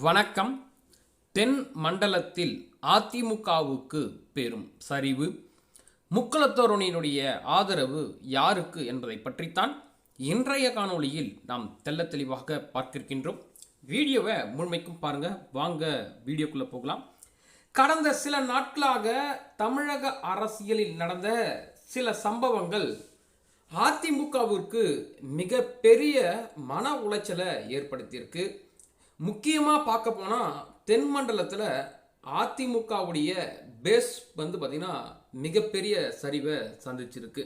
வணக்கம். தென் மண்டலத்தில் அதிமுகவுக்கு பெரும் சரிவு. முக்குளத்தோரணியினுடைய ஆதரவு யாருக்கு என்பதை பற்றித்தான் இன்றைய காணொளியில் நாம் தெல்ல தெளிவாக பார்க்கிருக்கின்றோம் வீடியோவை முழுமைக்கும் பாருங்க. வாங்க வீடியோக்குள்ள போகலாம். கடந்த சில நாட்களாக தமிழக அரசியலில் நடந்த சில சம்பவங்கள் அதிமுகவிற்கு மிகப்பெரிய மன உளைச்சலை ஏற்படுத்தியிருக்கு. முக்கியமாக பார்க்க போனால் தென் மண்டலத்தில் அதிமுகவுடைய பேஸ் வந்து பார்த்திங்கன்னா மிகப்பெரிய சரிவை சந்திச்சிருக்கு.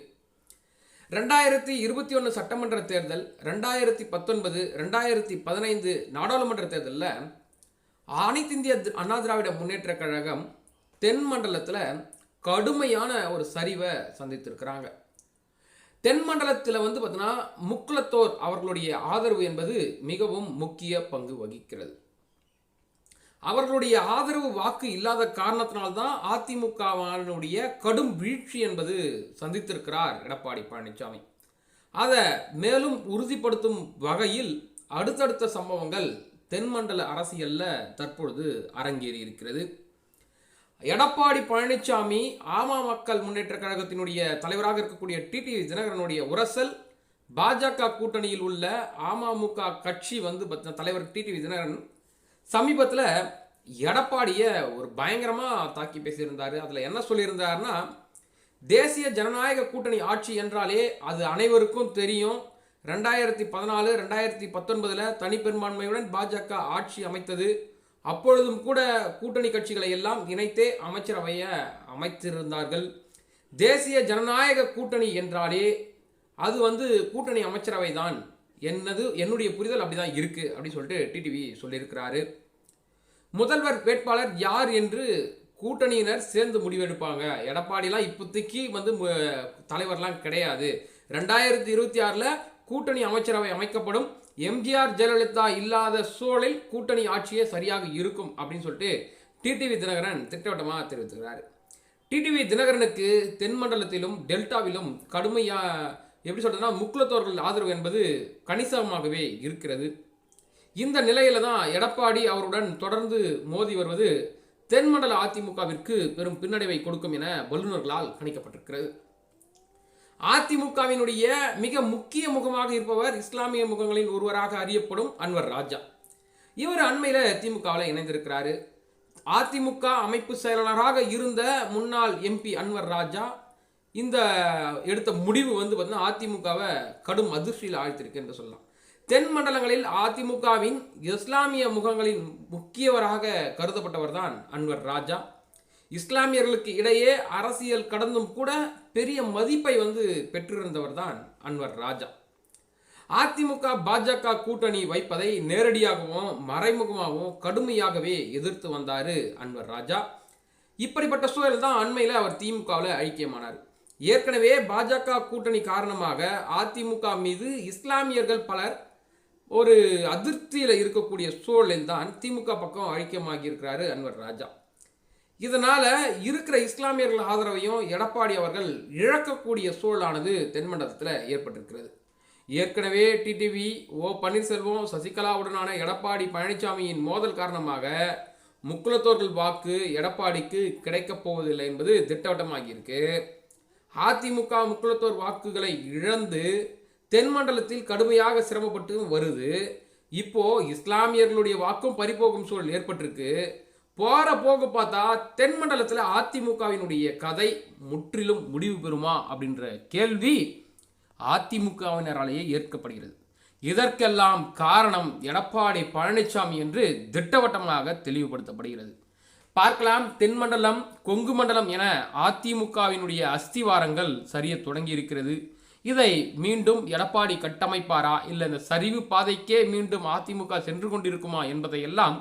ரெண்டாயிரத்தி இருபத்தி ஒன்று சட்டமன்ற தேர்தல் ரெண்டாயிரத்தி பத்தொன்பது ரெண்டாயிரத்தி பதினைந்து நாடாளுமன்ற தேர்தலில் அனைத்து இந்திய அண்ணா திராவிட முன்னேற்ற கழகம் தென் மண்டலத்தில் கடுமையான ஒரு சரிவை சந்தித்திருக்கிறாங்க. தென் மண்டலத்தில் வந்து பார்த்தீங்கன்னா முக்குலத்தோர் அவர்களுடைய ஆதரவு என்பது மிகவும் முக்கிய பங்கு வகிக்கிறது. அவர்களுடைய ஆதரவு வாக்கு இல்லாத காரணத்தினால்தான் அதிமுகவானுடைய கடும் வீழ்ச்சி என்பது சந்தித்திருக்கிறார் எடப்பாடி பழனிசாமி அதை மேலும் உறுதிப்படுத்தும் வகையில் அடுத்தடுத்த சம்பவங்கள் தென்மண்டல அரசியல்ல தற்பொழுது அரங்கேறி இருக்கிறது எடப்பாடி பழனிசாமி ஆமா மக்கள் முன்னேற்ற கழகத்தினுடைய தலைவராக இருக்கக்கூடிய டிடி தினகரனுடைய உரசல் பாஜக கூட்டணியில் உள்ள அமமுக கட்சி வந்து தலைவர் டிடிவி தினகரன் சமீபத்தில் எடப்பாடியை ஒரு பயங்கரமாக தாக்கி பேசியிருந்தார். அதில் என்ன சொல்லியிருந்தாருன்னா தேசிய ஜனநாயக கூட்டணி ஆட்சி என்றாலே அது அனைவருக்கும் தெரியும். ரெண்டாயிரத்தி பதினாலு ரெண்டாயிரத்தி பத்தொன்பதில் தனிப்பெரும்பான்மையுடன் பாஜக ஆட்சி அமைத்தது. அப்பொழுதும் கூட கூட்டணி கட்சிகளை எல்லாம் இணைத்தே அமைச்சரவையை அமைத்திருந்தார்கள். தேசிய ஜனநாயக கூட்டணி என்றாலே அது வந்து கூட்டணி அமைச்சரவை தான் என்னது என்னுடைய புரிதல் அப்படிதான் இருக்கு அப்படின்னு சொல்லிட்டு டிடிவி சொல்லியிருக்கிறாரு. முதல்வர் வேட்பாளர் யார் என்று கூட்டணியினர் சேர்ந்து முடிவெடுப்பாங்க. எடப்பாடிலாம் இப்போதைக்கு வந்து தலைவர்லாம் கிடையாது. ரெண்டாயிரத்தி இருபத்தி ஆறில் கூட்டணி அமைச்சரவை அமைக்கப்படும். எம்ஜிஆர் ஜெயலலிதா இல்லாத சூழலில் கூட்டணி ஆட்சியே சரியாக இருக்கும் அப்படின்னு சொல்லிட்டு டிடிவி தினகரன் திட்டவட்டமாக தெரிவித்துக்கிறார். டிடிவி தினகரனுக்கு தென் மண்டலத்திலும் டெல்டாவிலும் கடுமையாக எப்படி சொல்கிறதுனா முக்குலத்தோர்கள் ஆதரவு என்பது கணிசமாகவே இருக்கிறது. இந்த நிலையில தான் எடப்பாடி அவருடன் தொடர்ந்து மோதி வருவது தென்மண்டல அதிமுகவிற்கு பெரும் பின்னடைவை கொடுக்கும் என வல்லுநர்களால் கணிக்கப்பட்டிருக்கிறது. அதிமுகவினுடைய மிக முக்கிய முகமாக இருப்பவர் இஸ்லாமிய முகங்களின் ஒருவராக அறியப்படும் அன்வர் ராஜா. இவர் அண்மையில் திமுகவில் இணைந்திருக்கிறாரு. அதிமுக அமைப்பு செயலாளராக இருந்த முன்னாள் எம்பி அன்வர் ராஜா இந்த எடுத்த முடிவு வந்து பார்த்தீங்கன்னா அதிமுகவை கடும் அதிர்ச்சியில் ஆழ்த்திருக்கு என்று சொல்லலாம். தென் மண்டலங்களில் அதிமுகவின் இஸ்லாமிய முகங்களின் முக்கியவராக கருதப்பட்டவர் தான் அன்வர் ராஜா. இஸ்லாமியர்களுக்கு இடையே அரசியல் கடந்தும் கூட பெரிய மதிப்பை வந்து பெற்றிருந்தவர் தான் அன்வர் ராஜா. அதிமுக பாஜக கூட்டணி வைப்பதை நேரடியாகவும் மறைமுகமாகவும் கடுமையாகவே எதிர்த்து வந்தார் அன்வர் ராஜா. இப்படிப்பட்ட சூழல் தான் அண்மையில் அவர் திமுகவில் ஐக்கியமானார். ஏற்கனவே பாஜக கூட்டணி காரணமாக அதிமுக மீது இஸ்லாமியர்கள் பலர் ஒரு அதிருப்தியில் இருக்கக்கூடிய சூழலில் தான் திமுக பக்கம் ஐக்கியமாகியிருக்கிறாரு அன்வர் ராஜா. இதனால இருக்கிற இஸ்லாமியர்கள் ஆதரவையும் எடப்பாடி அவர்கள் இழக்கக்கூடிய சூழலானது தென்மண்டலத்தில் ஏற்பட்டிருக்கிறது. ஏற்கனவே டிடிவி ஓ பன்னீர்செல்வம் சசிகலாவுடனான எடப்பாடி பழனிசாமியின் மோதல் காரணமாக முக்குலத்தோர்கள் வாக்கு எடப்பாடிக்கு கிடைக்கப் போவதில்லை என்பது திட்டவட்டமாகியிருக்கு. அதிமுக முக்குலத்தோர் வாக்குகளை இழந்து தென்மண்டலத்தில் கடுமையாக சிரமப்பட்டு வருது. இப்போ இஸ்லாமியர்களுடைய வாக்கும் பறிபோகும் சூழல் ஏற்பட்டிருக்கு. போற போக பார்த்தா தென்மண்டலத்தில் அதிமுகவினுடைய கதை முற்றிலும் முடிவு பெறுமா அப்படின்ற கேள்வி அதிமுகவினராலேயே ஏற்கப்படுகிறது. இதற்கெல்லாம் காரணம் எடப்பாடி பழனிசாமி என்று திட்டவட்டமாக தெளிவுபடுத்தப்படுகிறது. பார்க்கலாம் தென்மண்டலம் கொங்கு மண்டலம் என அதிமுகவினுடைய அஸ்திவாரங்கள் சரிய தொடங்கி இருக்கிறது இதை மீண்டும் எடப்பாடி கட்டமைப்பாரா? இல்லை இந்த சரிவு பாதைக்கே மீண்டும் அதிமுக சென்று கொண்டிருக்குமா என்பதையெல்லாம்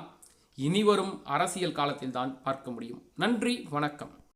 இனிவரும் அரசியல் காலத்தில்தான் பார்க்க முடியும். நன்றி வணக்கம்.